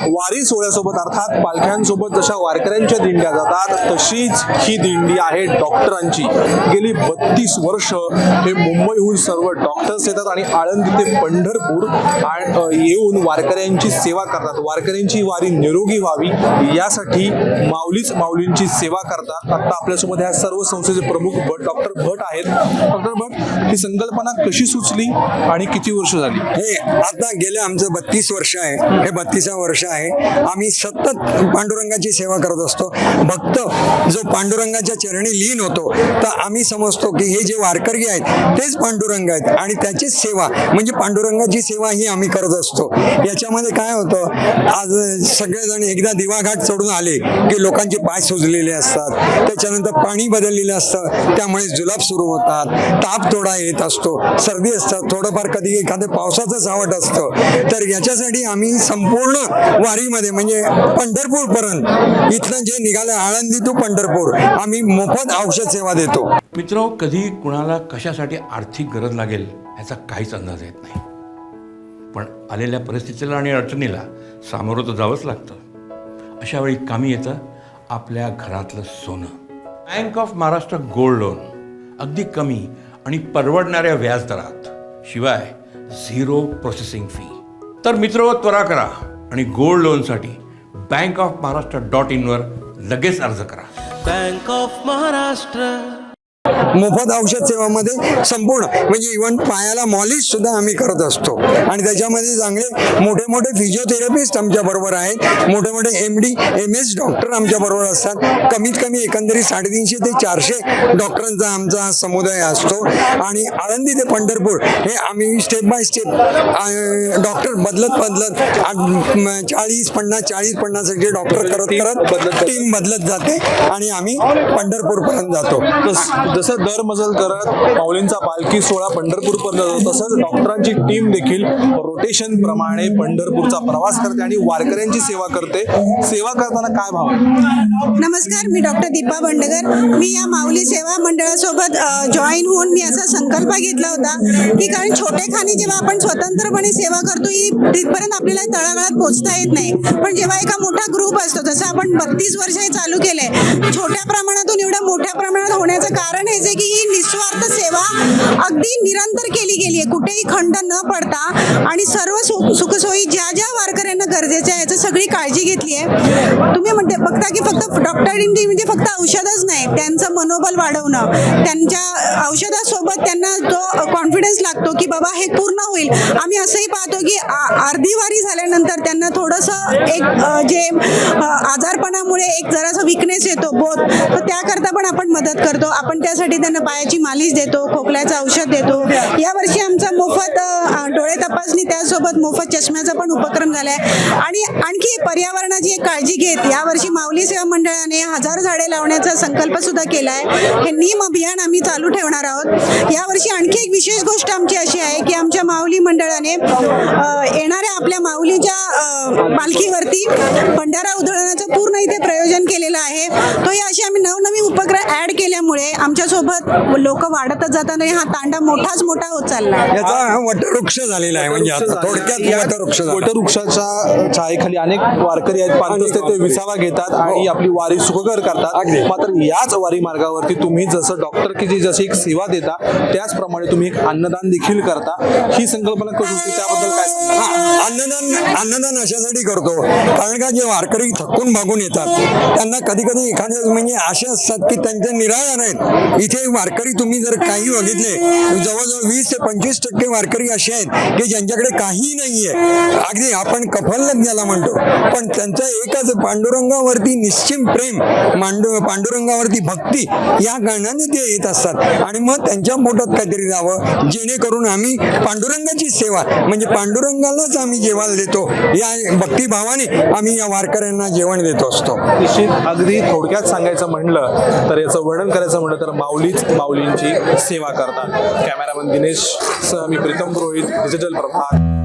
वारी सोहळ्यासोबत अर्थात पालख्यांसोबत जशा वारकऱ्यांच्या दिंड्या जातात तशीच ही दिंडी आहे डॉक्टरांची. गेली बत्तीस वर्ष हे मुंबईहून सर्व डॉक्टर्स येतात आणि आळंदी ते पंढरपूर येऊन वारकऱ्यांची सेवा करतात. वारकऱ्यांची वारी निरोगी व्हावी यासाठी माऊलीच माऊलींची सेवा करतात. आता आपल्यासोबत ह्या सर्व संस्थेचे प्रमुख भट डॉक्टर भट आहेत. डॉक्टर भट ही संकल्पना कशी सुचली आणि किती वर्ष झाली? हे आता गेल्या आमचं बत्तीस वर्ष आहे. हे बत्तीसा वर्ष आहे. आम्ही सतत पांडुरंगाची सेवा करत असतो. भक्त जो पांडुरंगाच्या चरणी लीन होतो तर आम्ही समजतो की हे जे वारकरी आहेत तेच पांडुरंग आहेत आणि त्याचीच सेवा म्हणजे पांडुरंगाची सेवा ही आम्ही करत असतो. याच्यामध्ये काय होतं आज सगळेजण एकदा दिवाघाट चढून आले की लोकांचे पाय सुजलेले असतात. त्याच्यानंतर पाणी बदललेलं असतं. त्यामुळे जुलाब सुरू होतात. ताप थोडा येत असतो. सर्दी असतात. थोडंफार कधी एखादं पावसाचं सावट असतं. तर याच्यासाठी आम्ही संपूर्ण वारीमध्ये म्हणजे पंढरपूर पर्यंत इथनं जे निघालं आळंदी टू पंढरपूर आम्ही मोफत औषध सेवा देतो. मित्र कधी कुणाला कशासाठी आर्थिक गरज लागेल याचा काहीच अंदाज येत नाही. पण आलेल्या परिस्थितीला आणि अडचणीला सामोरं तर जावंच लागतं. अशा वेळी कामी येतं आपल्या घरातलं सोनं. Bank of Maharashtra gold loan अगदी कमी आणि परवडणाऱ्या व्याजदरात. शिवाय झिरो प्रोसेसिंग फी तर मित्र त्वरा करा. आणि गोल्ड लोनसाठी बँक ऑफ महाराष्ट्र डॉट इनवर लगेच अर्ज करा. Bank of Maharashtra. मोफत औषध सेवामध्ये संपूर्ण म्हणजे इवन पायाला मॉलिश सुद्धा आम्ही करत असतो. आणि त्याच्यामध्ये चांगले मोठे मोठे फिजिओथेरपिस्ट आमच्या बरोबर आहेत. मोठे मोठे M D M S doctor आमच्या बरोबर असतात. कमीत कमी एकंदरीत साडेतीनशे ते चारशे डॉक्टरांचा आमचा समुदाय असतो. आणि आळंदी ते पंढरपूर हे आम्ही स्टेप बाय स्टेप डॉक्टर बदलत बदलत चाळीस पन्नास चाळीस पन्नास असे डॉक्टर करत करत. टीम बदलत जाते. आणि आम्ही पंढरपूरपर्यंत जातो. जसं दर मजल करत माऊलींचा पालखी सोहळा पंढरपूरपर्यंत जातो तसंच डॉक्टरांची टीम देखील रोटेशन प्रमाणे पंढरपूरचा प्रवास करते आणि वारकऱ्यांची सेवा करते. सेवा करताना काय भाव आहे? नमस्कार मी डॉक्टर दीपा बंडगर. मी या माऊली सेवा मंडळासोबत जॉईन होऊन मी असा संकल्प घेतला होता की कारण छोटेखानी जेव्हा आपण स्वतंत्रपणे सेवा करतो ही तिथपर्यंत आपल्याला तळागाळात पोहोचता येत नाही. पण जेव्हा एका मोठा ग्रुप असतो जसं आपण बत्तीस वर्ष हे चालू केलंय छोट्या प्रमाणातून एवढ्या मोठ्या प्रमाणात होण्याचं कारण हेच आहे की ही निस्वार्थ सेवा अगदी निरंतर केली गेली आहे कुठेही खंड न पडता आणि सर्व सुख सुखसोयी ज्या ज्या वारकऱ्यांना गरजेच्या आहे याची सगळी काळजी घेतली आहे तुम्ही म्हणते बघता की फक्त डॉक्टर म्हणजे फक्त औषधच नाही त्यांचं मनोबल वाढवणं त्यांच्या औषधासोबत त्यांना जो कॉन्फिडन्स लागतो की बाबा हे पूर्ण होईल. आम्ही असंही पाहतो की अर्धी वारी झाल्यानंतर त्यांना थोडंसं एक जे आजारपणामुळे एक जरासा विकनेस येतो बोध तर त्याकरता पण आपण मदत करतो. आपण त्या त्यासाठी त्यांना पायाची मालिश देतो खोकल्याचं औषध देतो. यावर्षी आमचा मोफत डोळे तपासणी त्यासोबत मोफत चष्म्याचा पण उपक्रम झालाय. आणि आणखी पर्यावरणाची एक काळजी घेत यावर्षी माऊली सेवा मंडळाने हजार झाडे लावण्याचा संकल्प सुद्धा केला आहे हे नीम अभियान आम्ही चालू ठेवणार आहोत. यावर्षी आणखी एक विशेष गोष्ट आमची अशी आहे की आमच्या माऊली मंडळाने येणाऱ्या आपल्या माऊलीच्या मालकीवरती पालखीवरती भंडारा उधळण्याचं पूर्ण इथे प्रयोजन केलेलं आहे. तो हे असे आम्ही नवनवीन उपक्रम ऍड केल्यामुळे आमच्यासोबत लोक वाढतच जाताना हा तांडा मोठाच मोठा होत चालला याचा हा वटवृक्ष झालेला आहे म्हणजे आता थोडक्यात या वटवृक्ष. वटवृक्षाच्या छायेखाली अनेक वारकरी आहेत पांतच ते विसावा घेतात आणि आपली वारी सुखकर करतात. मात्र याच वारी मार्गावरती तुम्ही जसं डॉक्टर की जी जशी एक सेवा देता त्याचप्रमाणे तुम्ही एक अन्नदान देखील करता. ही संकल्पना कशी होती त्याबद्दल काय सांगाल? हा, अन्नदान अन्नदान अशासाठी करतो. कारण का जे वारकरी थकून भागून येतात त्यांना कधी कधी एखाद्या म्हणजे असे असतात की त्यांचे निराधार आहेत इथे वारकरी तुम्ही जर काही बघितले जवळजवळ वीस ते पंचवीस टक्के वारकरी असे आहेत की ज्यांच्याकडे काही नाहीये. अगदी आपण कफल्लक ज्याला म्हणतो पण त्यांचं एकच पांडुरंगावरती निश्चिम प्रेम मांडू पांडुरंगावरती भक्ती या कारणाने ते येत असतात. आणि मग त्यांच्या पोटात काहीतरी जावं जेणेकरून आम्ही पांडुरंगाची सेवा म्हणजे पांडुरंगालाच आम्ही जेवायला देतो. या भक्तिभावाने आम्ही या वारकऱ्यांना जेवण देत असतो. निश्चित अगदी थोडक्यात सांगायचं म्हणलं तर याचं वर्णन करायचं म्हणलं तर माऊलीच माऊलींची सेवा करतात. कॅमेरामन दिनेश सह मी प्रीतम पुरोहित डिजिटल प्रभाग.